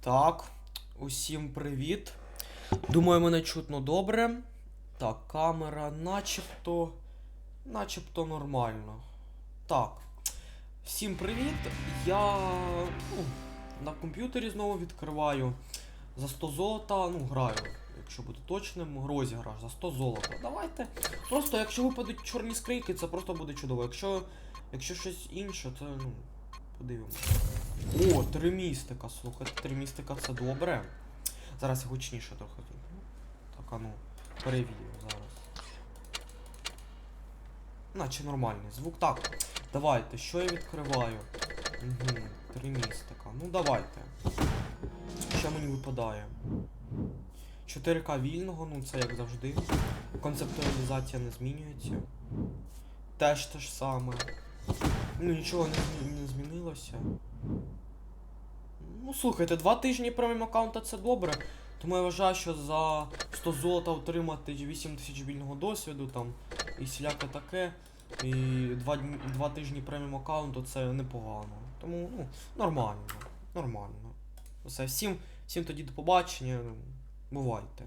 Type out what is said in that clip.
Так, усім привіт. Думаю, мене чутно добре. Так, камера начебто. начебто нормально. Так. Всім привіт. Я ну, на комп'ютері знову відкриваю. За 100 золота, ну, граю, якщо бути точним, розіграш за 100 золота. Давайте. Просто якщо випадуть чорні скрийки, це просто буде чудово. Якщо, якщо щось інше, то ну, подивимося. О, три містика, слухайте, три містика це добре. Зараз я гучніше трохи зроблю. Так, а ну, перевірю зараз. Наче нормальний звук. Так, давайте, що я відкриваю? Угу, три містика. Ну давайте. Що мені випадає? 4К вільного, ну це як завжди. Концептуалізація не змінюється. Теж те ж саме. Ну нічого не, не змінилося. Ну слухайте, два тижні преміум аккаунта це добре. Тому я вважаю, що за 100 золота отримати 8 тисяч вільного досвіду там і всіляке таке. І два, дні- два тижні преміум аккаунту це непогано. Тому ну, нормально. Нормально. Все, всім, всім тоді до побачення. Бувайте.